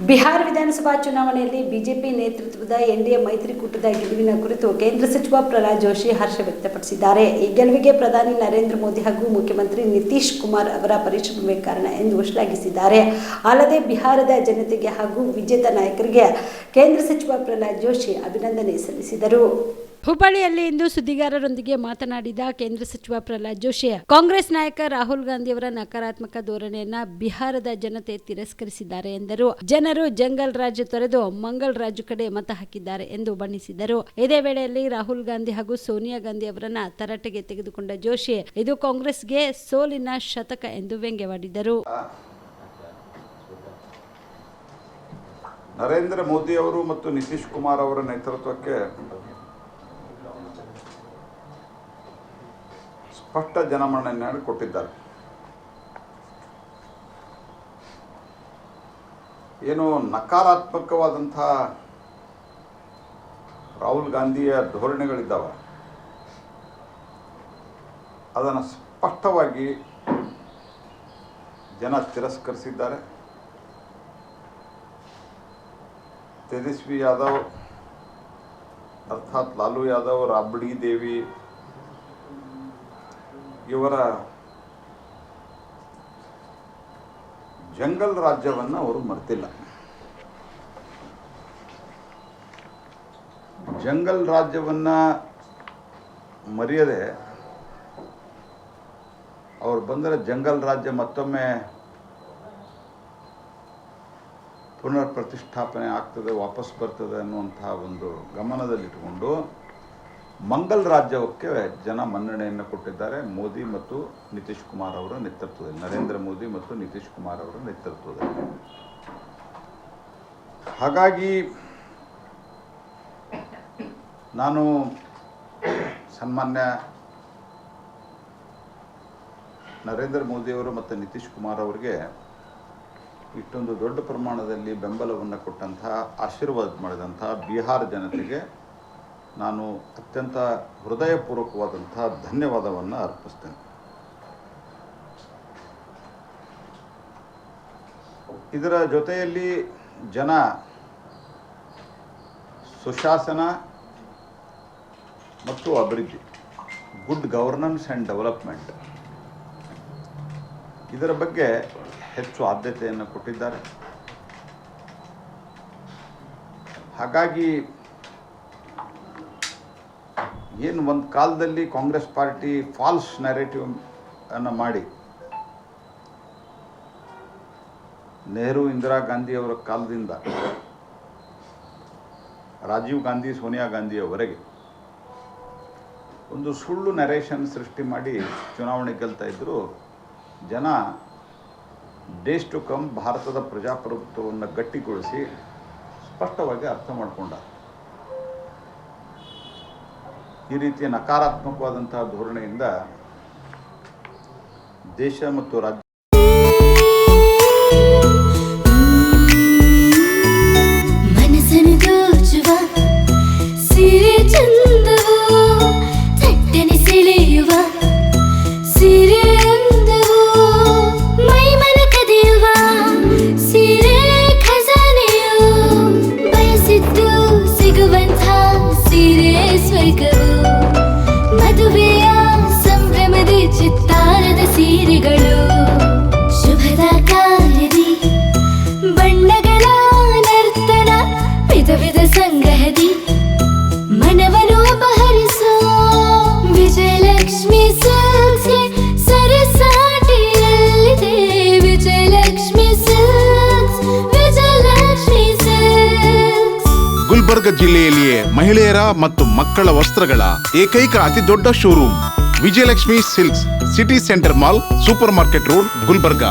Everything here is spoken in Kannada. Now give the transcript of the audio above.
ಬಿಹಾರ ವಿಧಾನಸಭಾ ಚುನಾವಣೆಯಲ್ಲಿ ಬಿಜೆಪಿ ನೇತೃತ್ವದ ಎನ್ಡಿಎ ಮೈತ್ರಿಕೂಟದ ಗೆಲುವಿನ ಕುರಿತು ಕೇಂದ್ರ ಸಚಿವ ಪ್ರಹ್ಲಾದ್ ಜೋಶಿ ಹರ್ಷ ವ್ಯಕ್ತಪಡಿಸಿದ್ದಾರೆ. ಈ ಗೆಲುವಿಗೆ ಪ್ರಧಾನಿ ನರೇಂದ್ರ ಮೋದಿ ಹಾಗೂ ಮುಖ್ಯಮಂತ್ರಿ ನಿತೀಶ್ ಕುಮಾರ್ ಅವರ ಪರಿಶ್ರಮವೇ ಕಾರಣ ಎಂದು ಶ್ಲಾಘಿಸಿದ್ದಾರೆ ಅಲ್ಲದೆ ಬಿಹಾರದ ಜನತೆಗೆ ಹಾಗೂ ವಿಜೇತ ನಾಯಕರಿಗೆ ಕೇಂದ್ರ ಸಚಿವ ಪ್ರಹ್ಲಾದ್ ಜೋಶಿ ಅಭಿನಂದನೆ ಸಲ್ಲಿಸಿದರು. ಹುಬ್ಬಳ್ಳಿಯಲ್ಲಿ ಇಂದು ಸುದ್ದಿಗಾರರೊಂದಿಗೆ ಮಾತನಾಡಿದ ಕೇಂದ್ರ ಸಚಿವ ಪ್ರಹ್ಲಾದ್ ಜೋಶಿ, ಕಾಂಗ್ರೆಸ್ ನಾಯಕ ರಾಹುಲ್ ಗಾಂಧಿಯವರ ನಕಾರಾತ್ಮಕ ಧೋರಣೆಯನ್ನ ಬಿಹಾರದ ಜನತೆ ತಿರಸ್ಕರಿಸಿದ್ದಾರೆ ಎಂದರು. ಜನರು ಜಂಗಲ್ ರಾಜ್ ತೊರೆದು ಮಂಗಲ್ ರಾಜ್ ಕಡೆ ಮತ ಹಾಕಿದ್ದಾರೆ ಎಂದು ಬಣ್ಣಿಸಿದರು. ಇದೇ ವೇಳೆಯಲ್ಲಿ ರಾಹುಲ್ ಗಾಂಧಿ ಹಾಗೂ ಸೋನಿಯಾ ಗಾಂಧಿ ಅವರನ್ನ ತರಾಟೆಗೆ ತೆಗೆದುಕೊಂಡ ಜೋಶಿ, ಇದು ಕಾಂಗ್ರೆಸ್ಗೆ ಸೋಲಿನ ಶತಕ ಎಂದು ವ್ಯಂಗ್ಯವಾಡಿದರು. ನರೇಂದ್ರ ಮೋದಿ ಅವರು ಮತ್ತು ನಿತೀಶ್ ಕುಮಾರ್ ಅವರ ನೇತೃತ್ವಕ್ಕೆ ಸ್ಪಷ್ಟ ಜನಮನ್ನಣೆಯನ್ನು ಕೊಟ್ಟಿದ್ದಾರೆ. ಏನು ನಕಾರಾತ್ಮಕವಾದಂಥ ರಾಹುಲ್ ಗಾಂಧಿಯ ಧೋರಣೆಗಳಿದ್ದಾವೆ. ಅದನ್ನು ಸ್ಪಷ್ಟವಾಗಿ ಜನ ತಿರಸ್ಕರಿಸಿದ್ದಾರೆ. ತೇಜಸ್ವಿ ಯಾದವ್, ಅರ್ಥಾತ್ ಲಾಲು ಯಾದವ್, ರಾಬ್ಡಿ ದೇವಿ ಇವರ ಜಂಗಲ್ ರಾಜ್ಯವನ್ನು ಅವರು ಮರ್ತಿಲ್ಲ. ಜಂಗಲ್ ರಾಜ್ಯವನ್ನು ಮರೆಯದೆ ಅವ್ರು ಬಂದರೆ ಜಂಗಲ್ ರಾಜ್ಯ ಮತ್ತೊಮ್ಮೆ ಪುನರ್ ಪ್ರತಿಷ್ಠಾಪನೆ ಆಗ್ತದೆ, ವಾಪಸ್ ಬರ್ತದೆ ಅನ್ನುವಂತಹ ಒಂದು ಗಮನದಲ್ಲಿಟ್ಟುಕೊಂಡು ಮಂಗಲ್ ರಾಜ್ಯಕ್ಕೆ ಜನ ಮನ್ನಣೆಯನ್ನು ಕೊಟ್ಟಿದ್ದಾರೆ. ಮೋದಿ ಮತ್ತು ನಿತೀಶ್ ಕುಮಾರ್ ಅವರ ನೇತೃತ್ವದಲ್ಲಿ, ನರೇಂದ್ರ ಮೋದಿ ಮತ್ತು ನಿತೀಶ್ ಕುಮಾರ್ ಅವರ ನೇತೃತ್ವದಲ್ಲಿ. ಹಾಗಾಗಿ ನಾನು ಸನ್ಮಾನ್ಯ ನರೇಂದ್ರ ಮೋದಿಯವರು ಮತ್ತು ನಿತೀಶ್ ಕುಮಾರ್ ಅವರಿಗೆ ಇಷ್ಟೊಂದು ದೊಡ್ಡ ಪ್ರಮಾಣದಲ್ಲಿ ಬೆಂಬಲವನ್ನು ಕೊಟ್ಟಂತಹ, ಆಶೀರ್ವಾದ ಮಾಡಿದಂತಹ ಬಿಹಾರ ಜನತೆಗೆ ನಾನು ಅತ್ಯಂತ ಹೃದಯಪೂರ್ವಕವಾದಂಥ ಧನ್ಯವಾದವನ್ನು ಅರ್ಪಿಸ್ತೇನೆ. ಇದರ ಜೊತೆಯಲ್ಲಿ ಜನ ಸುಶಾಸನ ಮತ್ತು ಅಭಿವೃದ್ಧಿ, ಗುಡ್ ಗವರ್ನೆನ್ಸ್ ಆ್ಯಂಡ್ ಡೆವಲಪ್ಮೆಂಟ್ ಇದರ ಬಗ್ಗೆ ಹೆಚ್ಚು ಆದ್ಯತೆಯನ್ನು ಕೊಟ್ಟಿದ್ದಾರೆ. ಹಾಗಾಗಿ ಏನು ಒಂದು ಕಾಲದಲ್ಲಿ ಕಾಂಗ್ರೆಸ್ ಪಾರ್ಟಿ ಫಾಲ್ಸ್ ನ್ಯಾರೇಟಿವ್ ಅನ್ನು ಮಾಡಿ. ನೆಹರು, ಇಂದಿರಾ ಗಾಂಧಿಯವರ ಕಾಲದಿಂದ, ರಾಜೀವ್ ಗಾಂಧಿ, ಸೋನಿಯಾ ಗಾಂಧಿಯವರೆಗೆ ಒಂದು ಸುಳ್ಳು ನರೇಷನ್ ಸೃಷ್ಟಿ ಮಾಡಿ ಚುನಾವಣೆ ಗೆಲ್ತಾ ಇದ್ದರು ಜನ ಡೇಸ್ ಟು ಕಮ್ ಭಾರತದ ಪ್ರಜಾಪ್ರಭುತ್ವವನ್ನು ಗಟ್ಟಿಗೊಳಿಸಿ ಸ್ಪಷ್ಟವಾಗಿ ಅರ್ಥ ಮಾಡಿಕೊಂಡ ಈ ರೀತಿಯ ನಕಾರಾತ್ಮಕವಾದಂತಹ ಧೋರಣೆಯಿಂದ ದೇಶ ಮತ್ತು ರಾಜ್ಯ ಸೀರೆಗಳು, ಶುಭದ ಕಾರ್ಯದಿ ಬಣ್ಣಗಳ ನರ್ತನ, ವಿಧ ವಿಧ ಸಂಗ್ರಹದಿ ಮನವನ್ನು ಅಪಹರಿಸೋ ವಿಜಯಲಕ್ಷ್ಮಿ ಸಿಲ್ಕ್ಸ್ಗೆ ಸರಸಾಟಿಯಲ್ಲಿದೆ ವಿಜಯಲಕ್ಷ್ಮಿ ಸಿಲ್ಕ್ಸ್ ವಿಜಯಲಕ್ಷ್ಮಿ ಸಿಲ್ಕ್ಸ್ ಗುಲ್ಬರ್ಗ ಜಿಲ್ಲೆಯಲ್ಲಿಯೇ ಮಹಿಳೆಯರ ಮತ್ತು ಮಕ್ಕಳ ವಸ್ತ್ರಗಳ ಏಕೈಕ ಅತಿ ದೊಡ್ಡ showroom. Vijayalakshmi silks city centre mall super market road Gulbarga.